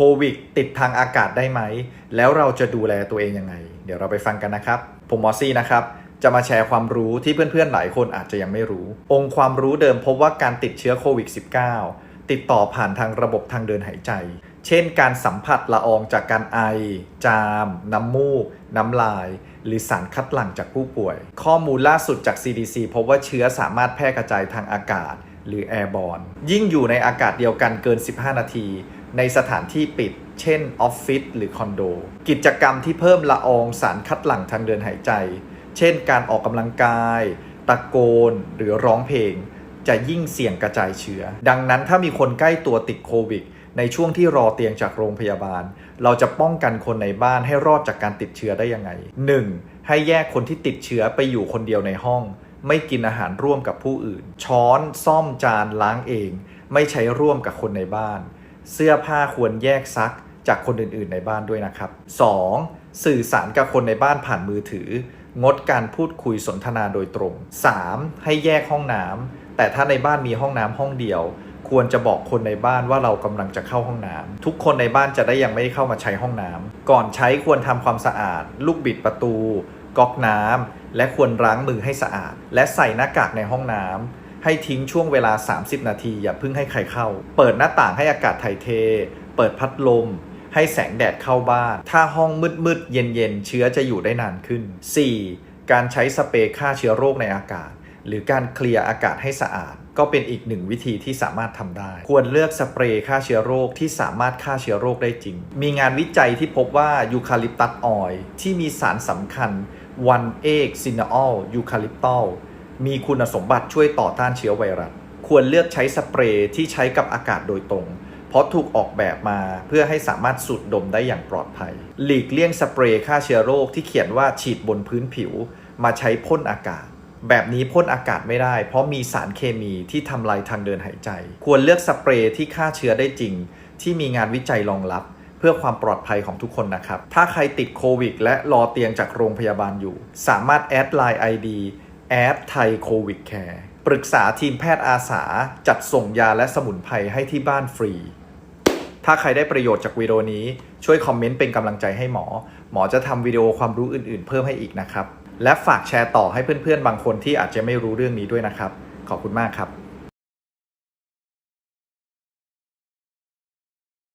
โควิดติดทางอากาศได้ไหม แล้วเราจะดูแลตัวเองยังไง เดี๋ยวเราไปฟังกันนะครับ ผมมอซี่นะครับ จะมาแชร์ความรู้ที่เพื่อนๆ หลายคนอาจจะยังไม่รู้ องค์ความรู้เดิมพบว่าการติดเชื้อโควิด -19 ติดต่อผ่านทางระบบทางเดินหายใจ เช่น การสัมผัสละอองจากการไอ จาม น้ำมูก น้ำลาย หรือสารคัดหลั่งจากผู้ป่วย ข้อมูลล่าสุดจาก CDC พบว่าเชื้อสามารถแพร่กระจายทางอากาศ หรือแอร์บอลยิ่งอยู่ในอากาศเดียวกันเกิน 15 นาที ในสถานที่ปิด เช่นออฟฟิศหรือคอนโด กิจกรรมที่เพิ่มละอองสารคัดหลั่งทางเดินหายใจ เช่นการออกกำลังกาย ตะโกน หรือร้องเพลง จะยิ่งเสี่ยงกระจายเชื้อ ดังนั้นถ้ามีคนใกล้ตัวติดโควิดในช่วงที่รอเตียงจากโรงพยาบาล เราจะป้องกันคนในบ้านให้รอดจากการติดเชื้อได้ยังไง 1. ให้แยกคนที่ติดเชื้อไปอยู่คนเดียวในห้อง ไม่กินอาหารร่วมกับผู้อื่น ช้อน ซ่อมจานล้างเอง ไม่ใช้ร่วมกับคนในบ้าน เสื้อผ้าควรแยกซักจากคนอื่นๆในบ้านด้วยนะครับ 2. สื่อสารกับคนในบ้านผ่านมือถือ งดการพูดคุยสนทนาโดยตรง 3. ให้แยกห้องน้ำแต่ถ้าในบ้านมีห้องน้ำห้องเดียว ควรจะบอกคนในบ้านว่าเรากำลังจะเข้าห้องน้ำทุกคนในบ้านจะได้ยังไม่ได้เข้ามาใช้ห้องน้ำก่อนใช้ควรทำความสะอาด ลูกบิดประตู ก๊อกน้ำและควรล้างมือให้สะอาด และใส่หน้ากากในห้องน้ำ ให้ทิ้งช่วงเวลา 30 นาที อย่าเพิ่งให้ใครเข้า เปิดหน้าต่างให้อากาศถ่ายเท เปิดพัดลม ให้แสงแดดเข้าบ้าน ถ้าห้องมืดๆ เย็นๆ เชื้อจะอยู่ได้นานขึ้น 4. การใช้สเปรย์ฆ่าเชื้อโรคในอากาศ หรือการเคลียร์อากาศให้สะอาด ก็เป็นอีกหนึ่งวิธีที่สามารถทำได้ ควรเลือกสเปรย์ฆ่าเชื้อโรคที่สามารถฆ่าเชื้อโรคได้จริง มีงานวิจัยที่พบว่ายูคาลิปตัสออยล์ที่มีสารสำคัญวันเอกซินอลยูคาลิปตอล มีคุณสมบัติช่วยต่อต้านเชื้อไวรัส ควรเลือกใช้สเปรย์ที่ใช้กับอากาศโดยตรง เพราะถูกออกแบบมาเพื่อให้สามารถสูดดมได้อย่างปลอดภัย หลีกเลี่ยงสเปรย์ฆ่าเชื้อโรคที่เขียนว่าฉีดบนพื้นผิว มาใช้พ่นอากาศ แบบนี้พ่นอากาศไม่ได้ เพราะมีสารเคมีที่ทำลายทางเดินหายใจ ควรเลือกสเปรย์ที่ฆ่าเชื้อได้จริง ที่มีงานวิจัยรองรับเพื่อความปลอดภัยของทุกคนนะครับ ถ้าใครติดโควิด และรอเตียงจากโรงพยาบาลอยู่ สามารถแอดไลน์ ID แอปไทยโควิดแคร์ปรึกษาทีมแพทย์อาสา จัดส่งยาและสมุนไพรให้ที่บ้านฟรี ถ้าใครได้ประโยชน์จากวิดีโอนี้ ช่วยคอมเมนต์เป็นกำลังใจให้หมอ หมอจะทำวิดีโอความรู้อื่น ๆ เพิ่มให้อีกนะครับ และฝากแชร์ต่อให้เพื่อน ๆ บางคนที่อาจจะไม่รู้เรื่องนี้ด้วยนะครับ ขอบคุณมากครับ